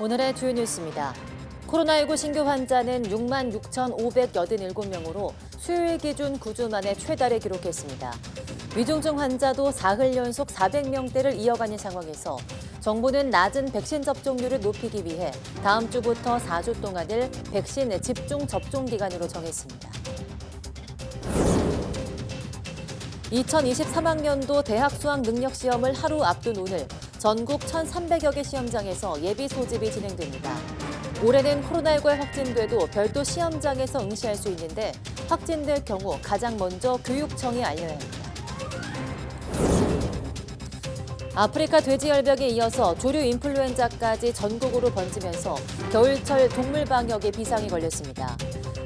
오늘의 주요 뉴스입니다. 코로나19 신규 환자는 6만 6,587명으로 수요일 기준 9주 만에 최다를 기록했습니다. 위중증 환자도 사흘 연속 400명대를 이어가는 상황에서 정부는 낮은 백신 접종률을 높이기 위해 다음 주부터 4주 동안을 백신 집중 접종 기간으로 정했습니다. 2023학년도 대학 수학 능력 시험을 하루 앞둔 오늘 전국 1,300여 개 시험장에서 예비 소집이 진행됩니다. 올해는 코로나19에 확진돼도 별도 시험장에서 응시할 수 있는데 확진될 경우 가장 먼저 교육청이 알려야 합니다. 아프리카 돼지열병에 이어서 조류 인플루엔자까지 전국으로 번지면서 겨울철 동물 방역에 비상이 걸렸습니다.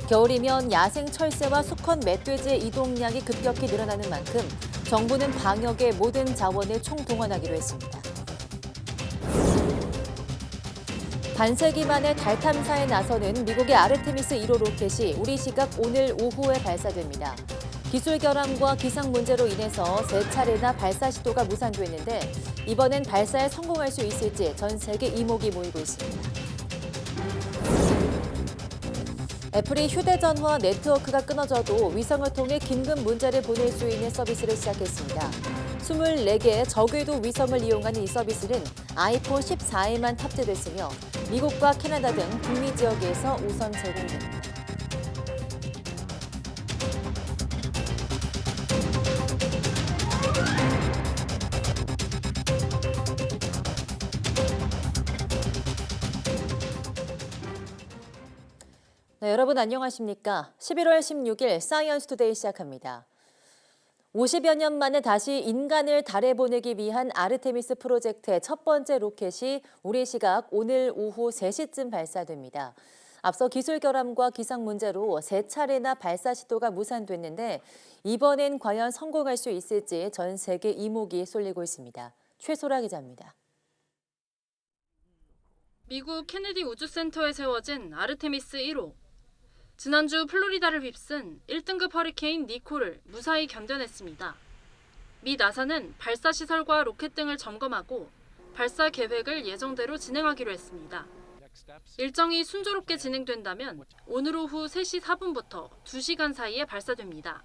겨울이면 야생 철새와 수컷 멧돼지의 이동량이 급격히 늘어나는 만큼 정부는 방역에 모든 자원을 총동원하기로 했습니다. 반세기 만에 달 탐사에 나서는 미국의 아르테미스 1호 로켓이 우리 시각 오늘 오후에 발사됩니다. 기술 결함과 기상 문제로 인해서 세 차례나 발사 시도가 무산됐는데 이번엔 발사에 성공할 수 있을지 전 세계 이목이 모이고 있습니다. 애플이 휴대전화 네트워크가 끊어져도 위성을 통해 긴급 문자를 보낼 수 있는 서비스를 시작했습니다. 24개의 저궤도 위성을 이용하는 이 서비스는 아이폰 14에만 탑재됐으며 미국과 캐나다 등 북미 지역에서 우선 제공됩니다. 네, 여러분 안녕하십니까? 11월 16일 사이언스 투데이 시작합니다. 50여 년 만에 다시 인간을 달에 보내기 위한 아르테미스 프로젝트의 첫 번째 로켓이 우리 시각 오늘 오후 3시쯤 발사됩니다. 앞서 기술 결함과 기상 문제로 세 차례나 발사 시도가 무산됐는데 이번엔 과연 성공할 수 있을지 전 세계 이목이 쏠리고 있습니다. 최소라 기자입니다. 미국 케네디 우주센터에 세워진 아르테미스 1호. 지난주 플로리다를 휩쓴 1등급 허리케인 니콜을 무사히 견뎌냈습니다. 미 나사는 발사 시설과 로켓 등을 점검하고 발사 계획을 예정대로 진행하기로 했습니다. 일정이 순조롭게 진행된다면 오늘 오후 3시 4분부터 2시간 사이에 발사됩니다.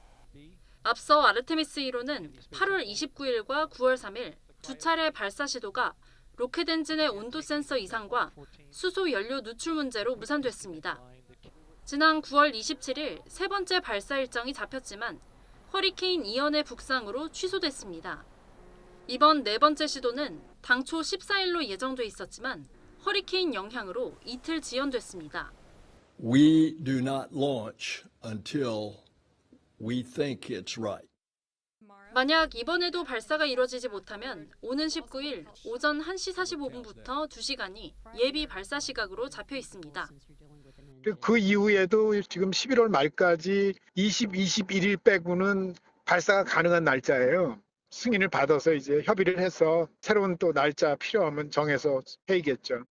앞서 아르테미스 1호는 8월 29일과 9월 3일 두 차례 발사 시도가 로켓 엔진의 온도 센서 이상과 수소 연료 누출 문제로 무산됐습니다. 지난 9월 27일 세 번째 발사 일정이 잡혔지만 허리케인 이연의 북상으로 취소됐습니다. 이번 네 번째 시도는 당초 14일로 예정돼 있었지만 허리케인 영향으로 이틀 지연됐습니다. We do not launch until we think it's right. 만약 이번에도 발사가 이뤄지지 못하면 오는 19일 오전 1시 45분부터 2시간이 예비 발사 시각으로 잡혀 있습니다. 그 이후에도 지금 11월 말까지 20, 21일 빼고는 발사가 가능한 날짜예요. 승인을 받아서 이제 협의를 해서 새로운 또 날짜 필요하면 정해서 해야겠죠.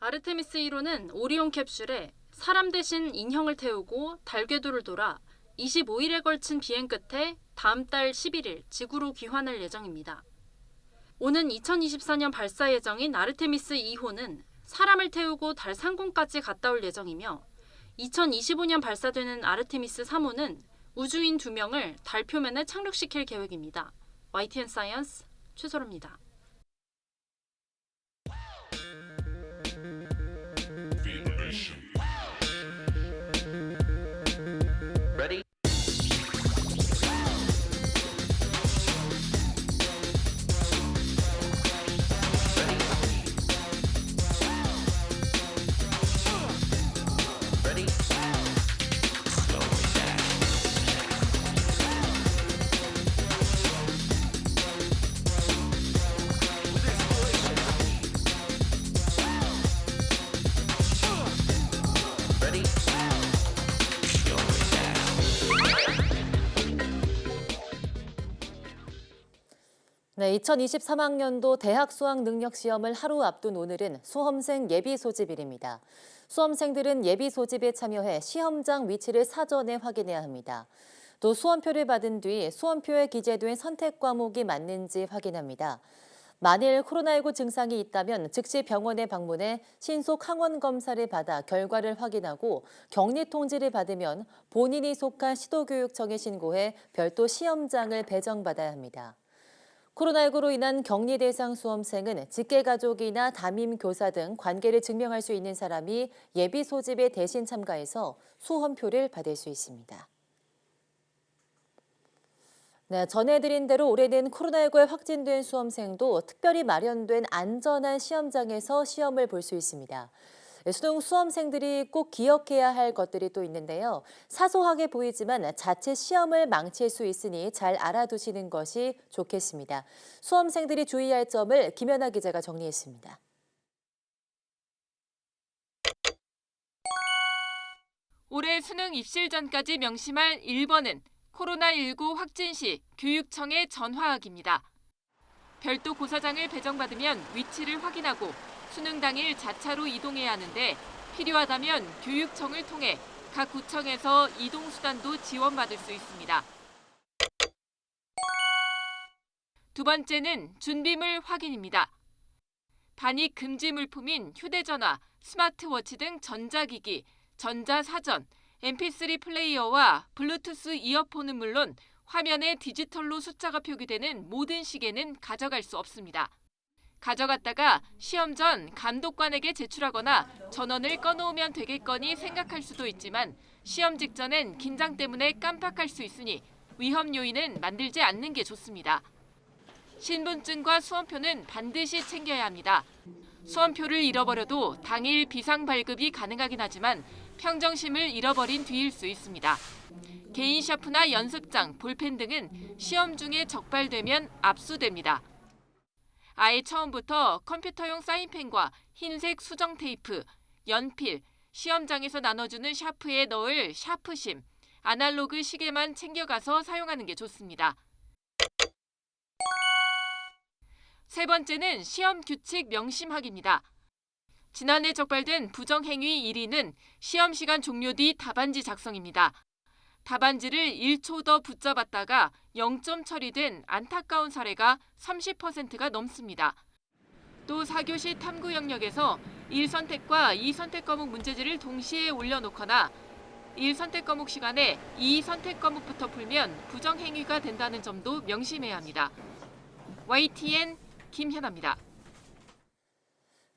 아르테미스 1호는 오리온 캡슐에 사람 대신 인형을 태우고 달 궤도를 돌아 25일에 걸친 비행 끝에 다음 달 11일 지구로 귀환할 예정입니다. 오는 2024년 발사 예정인 아르테미스 2호는 사람을 태우고 달 상공까지 갔다 올 예정이며 2025년 발사되는 아르테미스 3호는 우주인 2명을 달 표면에 착륙시킬 계획입니다. YTN 사이언스 최소로입니다. 네, 2023학년도 대학 수학 능력 시험을 하루 앞둔 오늘은 수험생 예비 소집일입니다. 수험생들은 예비 소집에 참여해 시험장 위치를 사전에 확인해야 합니다. 또 수험표를 받은 뒤 수험표에 기재된 선택 과목이 맞는지 확인합니다. 만일 코로나19 증상이 있다면 즉시 병원에 방문해 신속 항원 검사를 받아 결과를 확인하고 격리 통지를 받으면 본인이 속한 시도교육청에 신고해 별도 시험장을 배정받아야 합니다. 코로나19로 인한 격리 대상 수험생은 직계 가족이나 담임 교사 등 관계를 증명할 수 있는 사람이 예비 소집에 대신 참가해서 수험표를 받을 수 있습니다. 네, 전해드린 대로 올해는 코로나19에 확진된 수험생도 특별히 마련된 안전한 시험장에서 시험을 볼 수 있습니다. 수능 수험생들이 꼭 기억해야 할 것들이 또 있는데요. 사소하게 보이지만 자칫 시험을 망칠 수 있으니 잘 알아두시는 것이 좋겠습니다. 수험생들이 주의할 점을 김연아 기자가 정리했습니다. 올해 수능 입실 전까지 명심할 1번은 코로나19 확진 시 교육청에 전화하기입니다. 별도 고사장을 배정받으면 위치를 확인하고 수능 당일 자차로 이동해야 하는데 필요하다면 교육청을 통해 각 구청에서 이동 수단도 지원받을 수 있습니다. 두 번째는 준비물 확인입니다. 반입 금지 물품인 휴대전화, 스마트워치 등 전자기기, 전자사전, mp3 플레이어와 블루투스 이어폰은 물론 화면에 디지털로 숫자가 표기되는 모든 시계는 가져갈 수 없습니다. 가져갔다가 시험 전 감독관에게 제출하거나 전원을 꺼놓으면 되겠거니 생각할 수도 있지만 시험 직전엔 긴장 때문에 깜빡할 수 있으니 위험 요인은 만들지 않는 게 좋습니다. 신분증과 수험표는 반드시 챙겨야 합니다. 수험표를 잃어버려도 당일 비상 발급이 가능하긴 하지만 평정심을 잃어버린 뒤일 수 있습니다. 개인 샤프나 연습장, 볼펜 등은 시험 중에 적발되면 압수됩니다. 아예 처음부터 컴퓨터용 사인펜과 흰색 수정 테이프, 연필, 시험장에서 나눠주는 샤프에 넣을 샤프심, 아날로그 시계만 챙겨가서 사용하는 게 좋습니다. 세 번째는 시험 규칙 명심하기입니다. 지난해 적발된 부정행위 1위는 시험 시간 종료 뒤 답안지 작성입니다. 답안지를 1초 더 붙잡았다가 0점 처리된 안타까운 사례가 30%가 넘습니다. 또 4교시 탐구 영역에서 1선택과 2선택 과목 문제지를 동시에 올려놓거나 1선택 과목 시간에 2선택 과목부터 풀면 부정행위가 된다는 점도 명심해야 합니다. YTN 김현아입니다.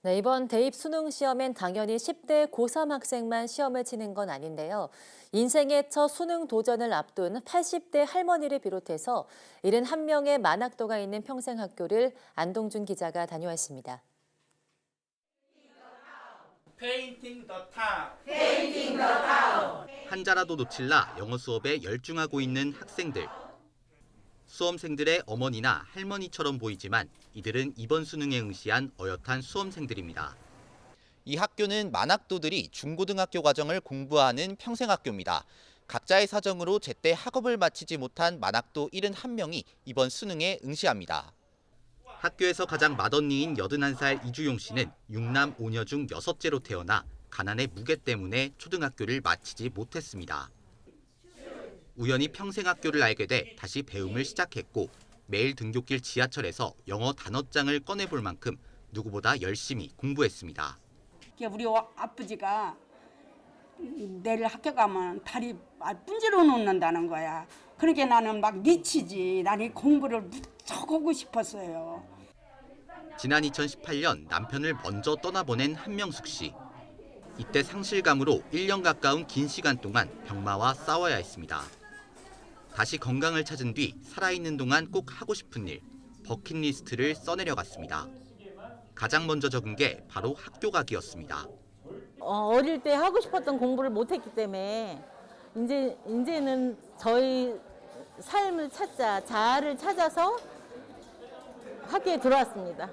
네, 이번 대입 수능 시험엔 당연히 10대 고3 학생만 시험을 치는 건 아닌데요. 인생의 첫 수능 도전을 앞둔 80대 할머니를 비롯해서 71명의 만학도가 있는 평생학교를 안동준 기자가 다녀왔습니다. Painting the town. 한자라도 놓칠라 영어 수업에 열중하고 있는 학생들. 수험생들의 어머니나 할머니처럼 보이지만 이들은 이번 수능에 응시한 어엿한 수험생들입니다. 이 학교는 만학도들이 중고등학교 과정을 공부하는 평생학교입니다. 각자의 사정으로 제때 학업을 마치지 못한 만학도 71명이 이번 수능에 응시합니다. 학교에서 가장 맏언니인 81살 이주용 씨는 6남 5녀 중 여섯째로 태어나 가난의 무게 때문에 초등학교를 마치지 못했습니다. 우연히 평생학교를 알게 돼 다시 배움을 시작했고 매일 등굣길 지하철에서 영어 단어장을 꺼내볼 만큼 누구보다 열심히 공부했습니다. 우리 어- 아버지가 내일 학교 가면 다리 아, 분지러 놓는다는 거야. 그러게 나는 막 미치지. 나는 이 공부를 무척 하고 싶었어요. 지난 2018년 남편을 먼저 떠나보낸 한명숙 씨. 이때 상실감으로 1년 가까운 긴 시간 동안 병마와 싸워야 했습니다. 다시 건강을 찾은 뒤 살아있는 동안 꼭 하고 싶은 일, 버킷리스트를 써내려갔습니다. 가장 먼저 적은 게 바로 학교 가기였습니다. 어, 어릴 때 하고 싶었던 공부를 못했기 때문에 이제 이제는 저희 삶을 찾자 자아를 찾아서 학교에 들어왔습니다.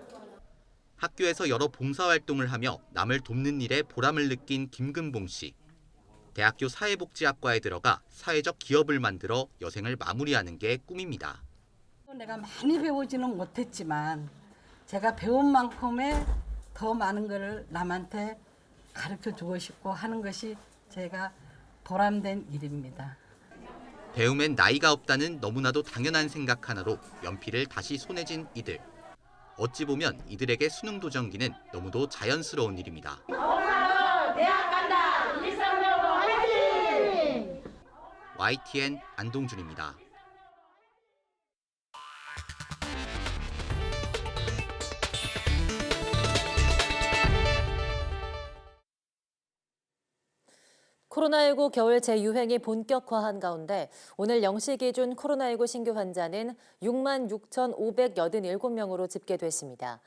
학교에서 여러 봉사활동을 하며 남을 돕는 일에 보람을 느낀 김근봉 씨. 대학교 사회복지학과에 들어가 사회적 기업을 만들어 여생을 마무리하는 게 꿈입니다. 내가 많이 배우지는 못했지만 제가 배운 만큼의 더 많은 것을 남한테 가르쳐 주고 싶고 하는 것이 제가 보람된 일입니다. 배움엔 나이가 없다는 너무나도 당연한 생각 하나로 연필을 다시 손에 쥔 이들. 어찌 보면 이들에게 수능 도전기는 너무도 자연스러운 일입니다. YTN 안동준입니다. 코로나19 겨울 재유행이 본격화한 가운데 오늘 0시 기준 코로나19 신규 환자는 6만 6,587명으로 집계됐습니다.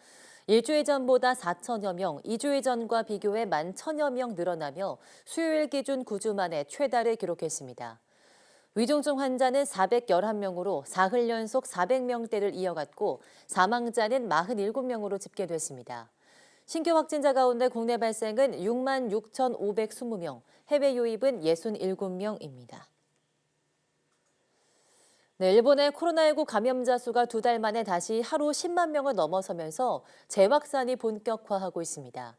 일주일 전보다 4천여 명, 2주일 전과 비교해 1만 1천여 명 늘어나며 수요일 기준 9주 만에 최다를 기록했습니다. 위중증 환자는 411명으로 사흘 연속 400명대를 이어갔고 사망자는 47명으로 집계됐습니다. 신규 확진자 가운데 국내 발생은 6만 6,520명, 해외 유입은 67명입니다. 네, 일본의 코로나19 감염자 수가 두 달 만에 다시 하루 10만 명을 넘어서면서 재확산이 본격화하고 있습니다.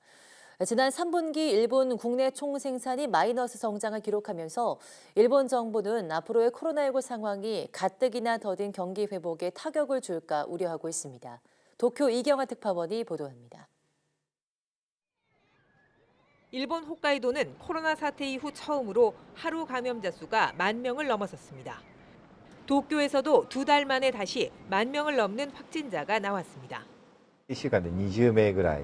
지난 3분기 일본 국내 총생산이 마이너스 성장을 기록하면서 일본 정부는 앞으로의 코로나19 상황이 가뜩이나 더딘 경기 회복에 타격을 줄까 우려하고 있습니다. 도쿄 이경아 특파원이 보도합니다. 일본 홋카이도는 코로나 사태 이후 처음으로 하루 감염자 수가 만 명을 넘어섰습니다. 도쿄에서도 두 달 만에 다시 만 명을 넘는 확진자가 나왔습니다. 1週間で20名ぐらい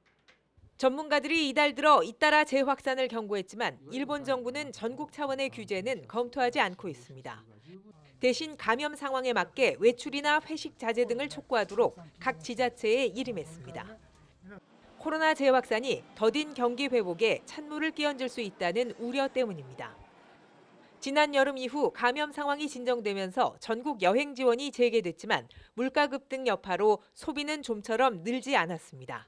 전문가들이 이달 들어 잇따라 재확산을 경고했지만 일본 정부는 전국 차원의 규제는 검토하지 않고 있습니다. 대신 감염 상황에 맞게 외출이나 회식 자제 등을 촉구하도록 각 지자체에 일임했습니다. 코로나 재확산이 더딘 경기 회복에 찬물을 끼얹을 수 있다는 우려 때문입니다. 지난 여름 이후 감염 상황이 진정되면서 전국 여행 지원이 재개됐지만 물가 급등 여파로 소비는 좀처럼 늘지 않았습니다.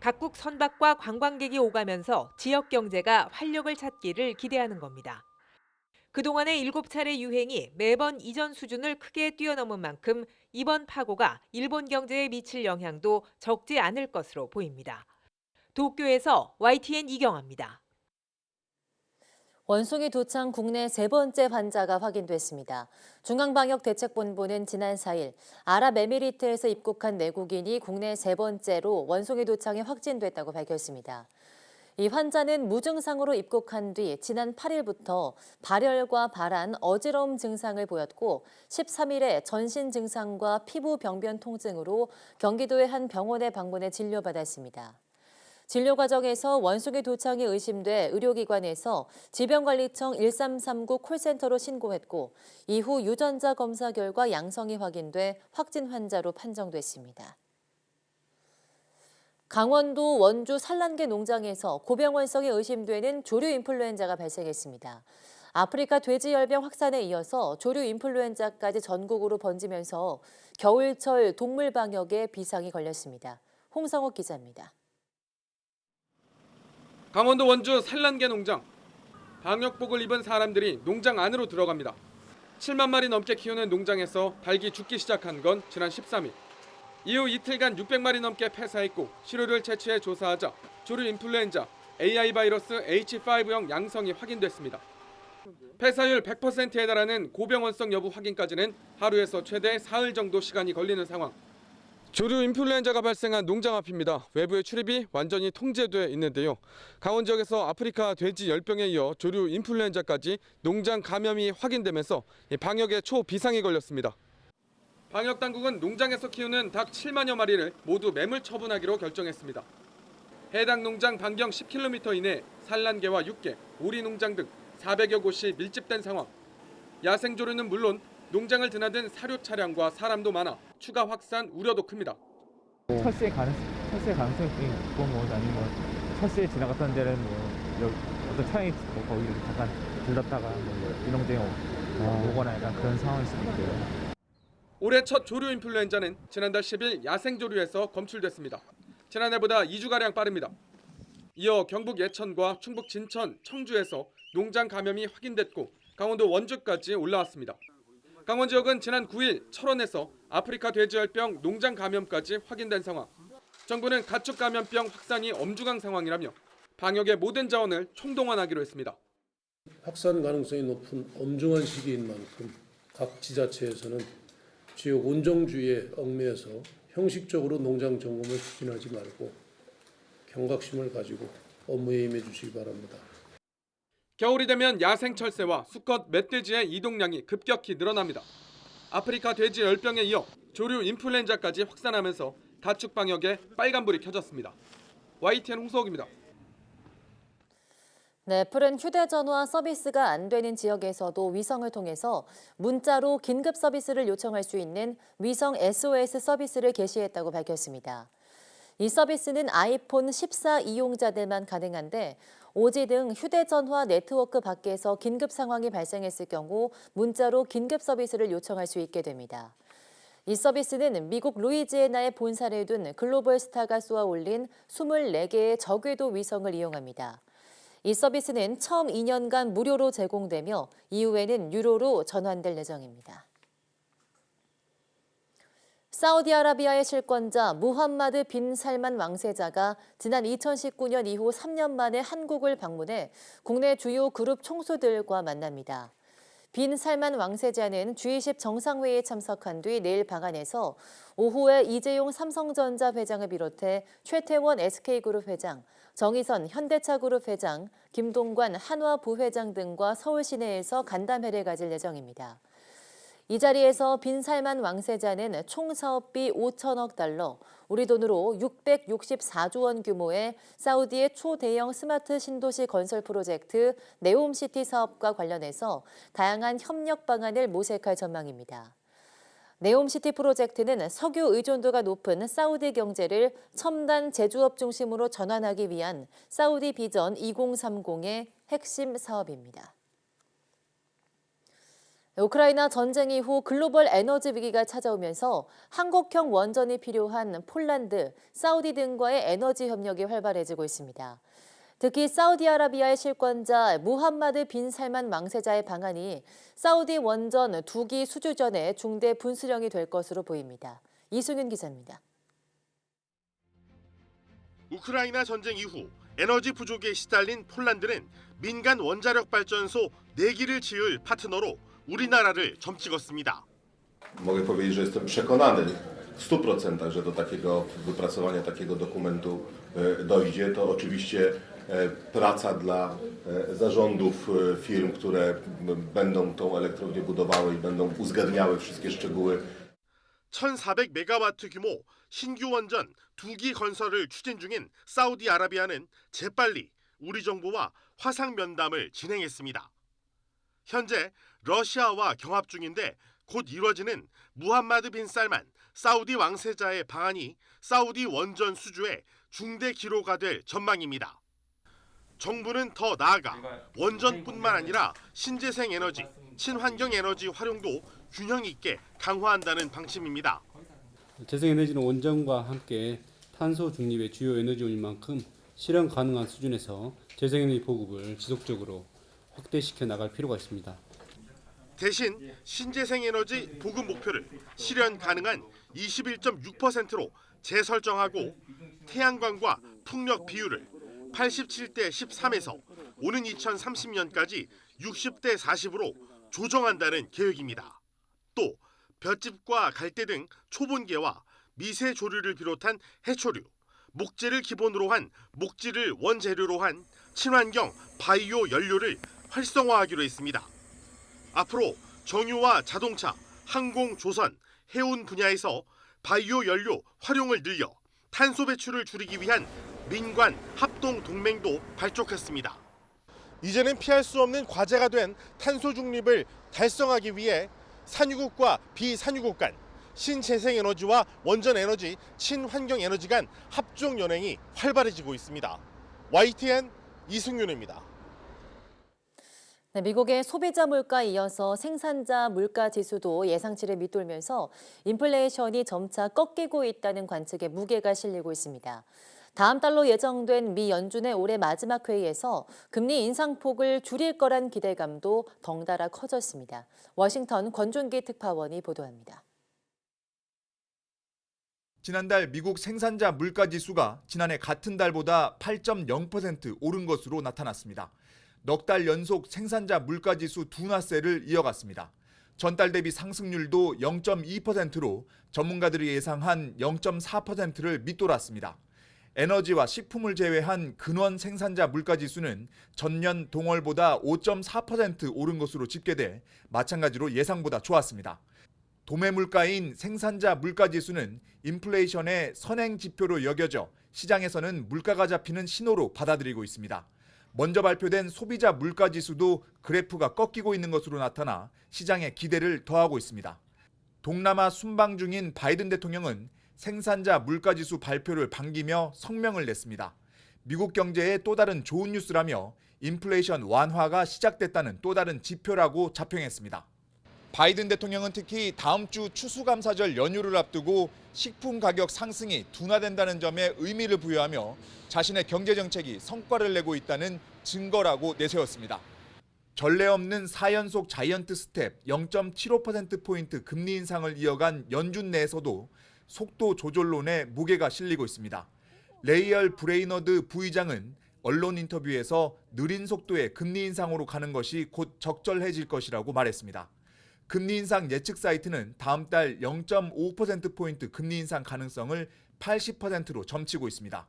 각국 선박과 관광객이 오가면서 지역 경제가 활력을 찾기를 기대하는 겁니다. 그동안의 7차례 유행이 매번 이전 수준을 크게 뛰어넘은 만큼 이번 파고가 일본 경제에 미칠 영향도 적지 않을 것으로 보입니다. 도쿄에서 YTN 이경아입니다. 원숭이 도창 국내 세 번째 환자가 확인됐습니다. 중앙방역대책본부는 지난 4일 아랍에미리트에서 입국한 내국인이 국내 세 번째로 원숭이 도창에 확진됐다고 밝혔습니다. 이 환자는 무증상으로 입국한 뒤 지난 8일부터 발열과 발한, 어지러움 증상을 보였고 13일에 전신 증상과 피부 병변 통증으로 경기도의 한 병원에 방문해 진료받았습니다. 진료 과정에서 원숭이 도창이 의심돼 의료기관에서 질병관리청 1339 콜센터로 신고했고 이후 유전자 검사 결과 양성이 확인돼 확진 환자로 판정됐습니다. 강원도 원주 산란계 농장에서 고병원성이 의심되는 조류 인플루엔자가 발생했습니다. 아프리카 돼지 열병 확산에 이어서 조류 인플루엔자까지 전국으로 번지면서 겨울철 동물 방역에 비상이 걸렸습니다. 홍성욱 기자입니다. 강원도 원주 산란계 농장. 방역복을 입은 사람들이 농장 안으로 들어갑니다. 7만 마리 넘게 키우는 농장에서 닭이 죽기 시작한 건 지난 13일. 이후 이틀간 600마리 넘게 폐사했고 시료를 채취해 조사하자 조류 인플루엔자 AI 바이러스 H5형 양성이 확인됐습니다. 폐사율 100%에 달하는 고병원성 여부 확인까지는 하루에서 최대 사흘 정도 시간이 걸리는 상황. 조류 인플루엔자가 발생한 농장 앞입니다. 외부의 출입이 완전히 통제돼 있는데요. 강원 지역에서 아프리카 돼지 열병에 이어 조류 인플루엔자까지 농장 감염이 확인되면서 방역에 초비상이 걸렸습니다. 방역 당국은 농장에서 키우는 닭 7만여 마리를 모두 매물 처분하기로 결정했습니다. 해당 농장 반경 10km 이내 산란개와 육개, 오리 농장 등 400여 곳이 밀집된 상황. 야생 조류는 물론 농장을 드나든 사료 차량과 사람도 많아 추가 확산 우려도 큽니다. 철새 가능 철새 가능성이 있고 뭐 아니면 철새 지나갔던 데는 뭐 어떤 차량이 뭐 거기를 잠깐 들렀다가 뭐 이동쟁이 오거나 약간 그런 상황일 수도 있고요. 올해 첫 조류 인플루엔자는 지난달 10일 야생 조류에서 검출됐습니다. 지난해보다 2주가량 빠릅니다. 이어 경북 예천과 충북 진천, 청주에서 농장 감염이 확인됐고 강원도 원주까지 올라왔습니다. 강원 지역은 지난 9일 철원에서 아프리카 돼지열병 농장 감염까지 확인된 상황. 정부는 가축 감염병 확산이 엄중한 상황이라며 방역의 모든 자원을 총동원하기로 했습니다. 확산 가능성이 높은 엄중한 시기인 만큼 각 지자체에서는 지역 온정주의에 얽매여서 형식적으로 농장 점검을 추진하지 말고 경각심을 가지고 업무에 임해 주시기 바랍니다. 겨울이 되면 야생 철새와 수컷 멧돼지의 이동량이 급격히 늘어납니다. 아프리카 돼지 열병에 이어 조류 인플루엔자까지 확산하면서 가축 방역에 빨간불이 켜졌습니다. YTN 홍석입니다. 네, 애플은 휴대전화 서비스가 안 되는 지역에서도 위성을 통해서 문자로 긴급 서비스를 요청할 수 있는 위성 SOS 서비스를 개시했다고 밝혔습니다. 이 서비스는 아이폰 14 이용자들만 가능한데 오지 등 휴대전화 네트워크 밖에서 긴급 상황이 발생했을 경우 문자로 긴급 서비스를 요청할 수 있게 됩니다. 이 서비스는 미국 루이지애나에 본사를 둔 글로벌 스타가 쏘아 올린 24개의 저궤도 위성을 이용합니다. 이 서비스는 처음 2년간 무료로 제공되며 이후에는 유료로 전환될 예정입니다. 사우디아라비아의 실권자 무함마드 빈 살만 왕세자가 지난 2019년 이후 3년 만에 한국을 방문해 국내 주요 그룹 총수들과 만납니다. 빈 살만 왕세자는 G20 정상회의에 참석한 뒤 내일 방한해서 오후에 이재용 삼성전자 회장을 비롯해 최태원 SK그룹 회장, 정의선 현대차그룹 회장, 김동관 한화 부회장 등과 서울 시내에서 간담회를 가질 예정입니다. 이 자리에서 빈살만 왕세자는 총 사업비 5천억 달러, 우리 돈으로 664조 원 규모의 사우디의 초대형 스마트 신도시 건설 프로젝트 네옴시티 사업과 관련해서 다양한 협력 방안을 모색할 전망입니다. 네옴시티 프로젝트는 석유 의존도가 높은 사우디 경제를 첨단 제조업 중심으로 전환하기 위한 사우디 비전 2030의 핵심 사업입니다. 우크라이나 전쟁 이후 글로벌 에너지 위기가 찾아오면서 한국형 원전이 필요한 폴란드, 사우디 등과의 에너지 협력이 활발해지고 있습니다. 특히 사우디아라비아의 실권자 무함마드 빈 살만 왕세자의 방안이 사우디 원전 두기 수주전의 중대 분수령이 될 것으로 보입니다. 이승윤 기자입니다. 우크라이나 전쟁 이후 에너지 부족에 시달린 폴란드는 민간 원자력 발전소 4기를 지을 파트너로 우리나라를 점찍었습니다. Mogę powiedzieć, że jestem przekonany w 100%, że do takiego wypracowania takiego dokumentu e, dojdzie. To oczywiście e, praca dla e, zarządów e, firm, które będą tą elektrownię budowały i będą uzgadniały wszystkie szczegóły 1400메가와트 규모 신규 원전 2기 건설을 추진 중인 사우디아라비아는 재빨리 우리 정부와 화상 면담을 진행했습니다. 현재 러시아와 경합 중인데 곧 이뤄지는 무함마드 빈 살만 사우디 왕세자의 방안이 사우디 원전 수주의 중대 기로가 될 전망입니다. 정부는 더 나아가 원전뿐만 아니라 신재생 에너지, 친환경 에너지 활용도 균형 있게 강화한다는 방침입니다. 재생 에너지는 원전과 함께 탄소 중립의 주요 에너지원인 만큼 실현 가능한 수준에서 재생 에너지 보급을 지속적으로 확대시켜 나갈 필요가 있습니다. 대신 신재생 에너지 보급 목표를 실현 가능한 21.6%로 재설정하고 태양광과 풍력 비율을 87대 13에서 오는 2030년까지 60대 40으로 조정한다는 계획입니다. 또 볏짚과 갈대 등 초본계와 미세 조류를 비롯한 해초류, 목재를 기본으로 한 목재를 원재료로 한 친환경 바이오 연료를 활성화하기로 했습니다. 앞으로 정유와 자동차, 항공, 조선, 해운 분야에서 바이오 연료 활용을 늘려 탄소 배출을 줄이기 위한 민관 합동 동맹도 발족했습니다. 이제는 피할 수 없는 과제가 된 탄소 중립을 달성하기 위해 산유국과 비산유국 간 신재생 에너지와 원전 에너지, 친환경 에너지 간 합종 연행이 활발해지고 있습니다. YTN 이승윤입니다. 네, 미국의 소비자 물가에 이어서 생산자 물가 지수도 예상치를 밑돌면서 인플레이션이 점차 꺾이고 있다는 관측에 무게가 실리고 있습니다. 다음 달로 예정된 미 연준의 올해 마지막 회의에서 금리 인상폭을 줄일 거란 기대감도 덩달아 커졌습니다. 워싱턴 권준기 특파원이 보도합니다. 지난달 미국 생산자 물가 지수가 지난해 같은 달보다 8.0% 오른 것으로 나타났습니다. 넉 달 연속 생산자 물가 지수 둔화세를 이어갔습니다. 전달 대비 상승률도 0.2%로 전문가들이 예상한 0.4%를 밑돌았습니다. 에너지와 식품을 제외한 근원 생산자 물가 지수는 전년 동월보다 5.4% 오른 것으로 집계돼 마찬가지로 예상보다 좋았습니다. 도매 물가인 생산자 물가 지수는 인플레이션의 선행 지표로 여겨져 시장에서는 물가가 잡히는 신호로 받아들이고 있습니다. 먼저 발표된 소비자 물가 지수도 그래프가 꺾이고 있는 것으로 나타나 시장의 기대를 더하고 있습니다. 동남아 순방 중인 바이든 대통령은 생산자 물가 지수 발표를 반기며 성명을 냈습니다. 미국 경제의 또 다른 좋은 뉴스라며 인플레이션 완화가 시작됐다는 또 다른 지표라고 자평했습니다. 바이든 대통령은 특히 다음 주 추수감사절 연휴를 앞두고 식품 가격 상승이 둔화된다는 점에 의미를 부여하며 자신의 경제 정책이 성과를 내고 있다는 증거라고 내세웠습니다. 전례 없는 4연속 자이언트 스텝 0.75%포인트 금리 인상을 이어간 연준 내에서도 속도 조절론에 무게가 실리고 있습니다. 레이얼 브레이너드 부의장은 언론 인터뷰에서 느린 속도의 금리 인상으로 가는 것이 곧 적절해질 것이라고 말했습니다. 금리 인상 예측 사이트는 다음 달 0.5%포인트 금리 인상 가능성을 80%로 점치고 있습니다.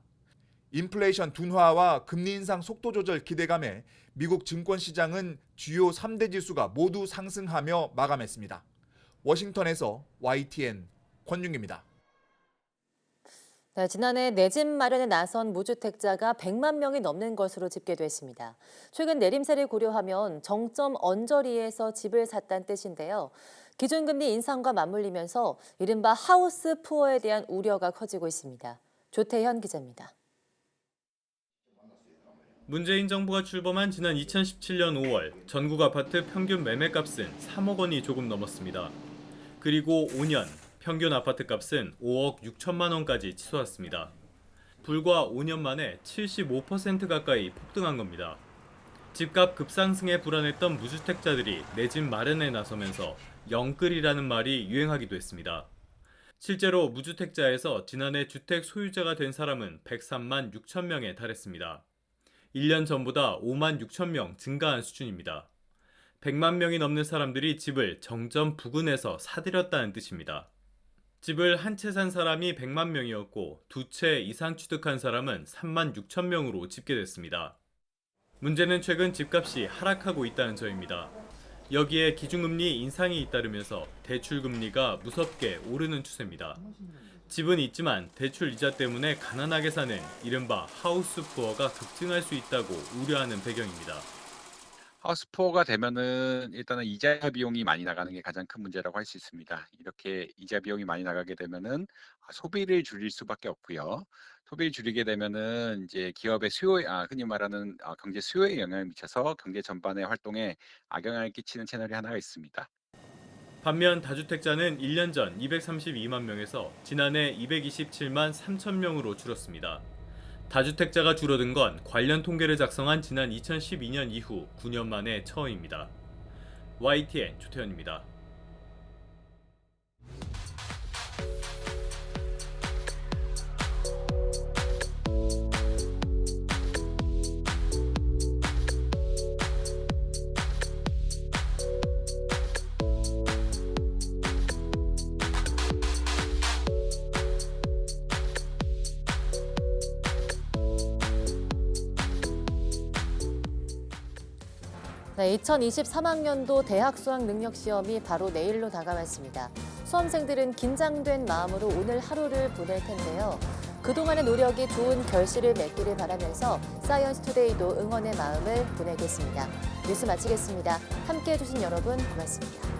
인플레이션 둔화와 금리 인상 속도 조절 기대감에 미국 증권 시장은 주요 3대 지수가 모두 상승하며 마감했습니다. 워싱턴에서 YTN 권윤기입니다. 네, 지난해 내 집 마련에 나선 무주택자가 100만 명이 넘는 것으로 집계됐습니다. 최근 내림세를 고려하면 정점 언저리에서 집을 샀다는 뜻인데요. 기준금리 인상과 맞물리면서 이른바 하우스 푸어에 대한 우려가 커지고 있습니다. 조태현 기자입니다. 문재인 정부가 출범한 지난 2017년 5월 전국 아파트 평균 매매값은 3억 원이 조금 넘었습니다. 그리고 5년 평균 아파트 값은 5억 6천만 원까지 치솟았습니다. 불과 5년 만에 75% 가까이 폭등한 겁니다. 집값 급상승에 불안했던 무주택자들이 내 집 마련에 나서면서 영끌이라는 말이 유행하기도 했습니다. 실제로 무주택자에서 지난해 주택 소유자가 된 사람은 103만 6천 명에 달했습니다. 1년 전보다 5만 6천 명 증가한 수준입니다. 100만 명이 넘는 사람들이 집을 정점 부근에서 사들였다는 뜻입니다. 집을 한 채 산 사람이 100만 명이었고 두 채 이상 취득한 사람은 3만 6천 명으로 집계됐습니다. 문제는 최근 집값이 하락하고 있다는 점입니다. 여기에 기준금리 인상이 잇따르면서 대출금리가 무섭게 오르는 추세입니다. 집은 있지만 대출 이자 때문에 가난하게 사는 이른바 하우스 푸어가 급증할 수 있다고 우려하는 배경입니다. 하우스포어가 되면은 일단은 이자 비용이 많이 나가는 게 가장 큰 문제라고 할 수 있습니다. 이렇게 이자 비용이 많이 나가게 되면은 아, 소비를 줄일 수밖에 없고요. 소비를 줄이게 되면은 이제 기업의 수요, 아, 흔히 말하는 아, 경제 수요에 영향을 미쳐서 경제 전반의 활동에 악영향을 끼치는 채널이 하나가 있습니다. 반면 다주택자는 1년 전 232만 명에서 지난해 227만 3천 명으로 줄었습니다. 다주택자가 줄어든 건 관련 통계를 작성한 지난 2012년 이후 9년 만에 처음입니다. YTN 조태현입니다. 네, 2023학년도 대학 수학 능력 시험이 바로 내일로 다가왔습니다. 수험생들은 긴장된 마음으로 오늘 하루를 보낼 텐데요. 그동안의 노력이 좋은 결실을 맺기를 바라면서 사이언스 투데이도 응원의 마음을 보내겠습니다. 뉴스 마치겠습니다. 함께 해 주신 여러분 고맙습니다.